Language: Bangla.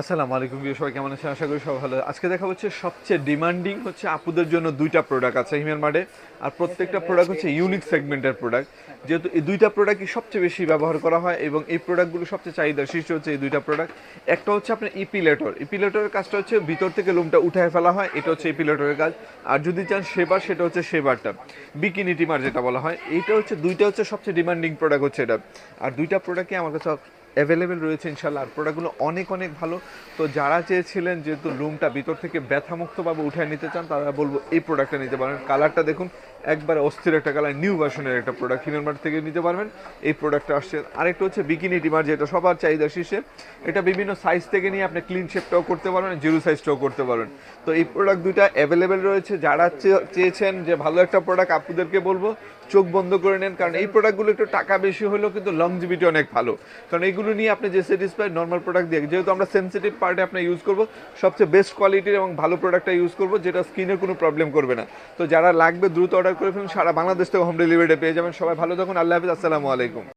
আসসালামু আলাইকুম প্রিয় সবাই কেমন আছেন? আশা করি সব ভালো আজকে দেখা হচ্ছে সবচেয়ে ডিমান্ডিং হচ্ছে আপুদের জন্য দুইটা প্রোডাক্ট আছে হিমেল মার্টে। আর প্রত্যেকটা প্রোডাক্ট হচ্ছে ইউনিক সেগমেন্টের প্রোডাক্ট যেহেতু এই দুইটা প্রোডাক্টই সবচেয়ে বেশি ব্যবহার করা হয় এবং এই প্রোডাক্টগুলো সবচেয়ে চাহিদা শীর্ষে হচ্ছে এই দুইটা প্রোডাক্ট একটা হচ্ছে আপনার ইপিলেটর ইপিলেটরের কাজটা হচ্ছে ভিতর থেকে লোমটা উঠায় ফেলা হয়, এটা হচ্ছে ইপিলেটরের কাজ। আর যদি চান সেবার সেটা হচ্ছে সেবারটা বিকিনি টিমার যেটা বলা হয়, এইটা হচ্ছে, দুইটা হচ্ছে সবচেয়ে ডিমান্ডিং প্রোডাক্ট হচ্ছে এটা। আর দুইটা প্রোডাক্টই আমার কাছে অ্যাভেলেবেল রয়েছে ইনশাল্লাহ আর প্রোডাক্টগুলো অনেক অনেক ভালো। তো যারা চেয়েছিলেন যেহেতু রুমটা ভিতর থেকে ব্যথামুক্তভাবে উঠায় নিতে চান, তারা বলব এই প্রোডাক্টটা নিতে পারেন। কালারটা দেখুন, একবার অস্থির একটা কালার নিউ ভার্সনের একটা প্রোডাক্ট হিমেলমার্ট থেকে নিতে পারবেন। এই প্রোডাক্টটা আসছে। আরেকটা হচ্ছে বিকিনি ডিমার যেটা সবার চাহিদা শীর্ষে। এটা বিভিন্ন সাইজ থেকে নিয়ে আপনি ক্লিন শেপটাও করতে পারবেন জিরো সাইজটাও করতে পারবেন। তো এই প্রোডাক্ট দুইটা অ্যাভেলেবেল রয়েছে। যারা চেয়েছেন যে ভালো একটা প্রোডাক্ট আপুদেরকে বলব, চোখ বন্ধ করে নেন। কারণ এই প্রোডাক্টগুলো একটু টাকা বেশি হলেও কিন্তু লংজিভিটি অনেক ভালো। কারণ এইগুলো নিয়ে আপনি যে স্যাটিসফাইড নর্মাল প্রোডাক্ট দিয়ে যেহেতু আমরা সেন্সিটিভ পার্টে আপনি ইউজ করব, সবচেয়ে বেস্ট কোয়ালিটির এবং ভালো প্রোডাক্টটা ইউজ করব, যেটা স্কিনের কোনো প্রবলেম করবে না। তো যারা লাগবে দ্রুত অর্ডার করে ফেলুন, সারা বাংলাদেশ থেকে হোম ডেলিভারিটা পেয়ে যাবেন। সবাই ভালো থাকুন, আল্লাহ হাফিজ, আসসালামু আলাইকুম।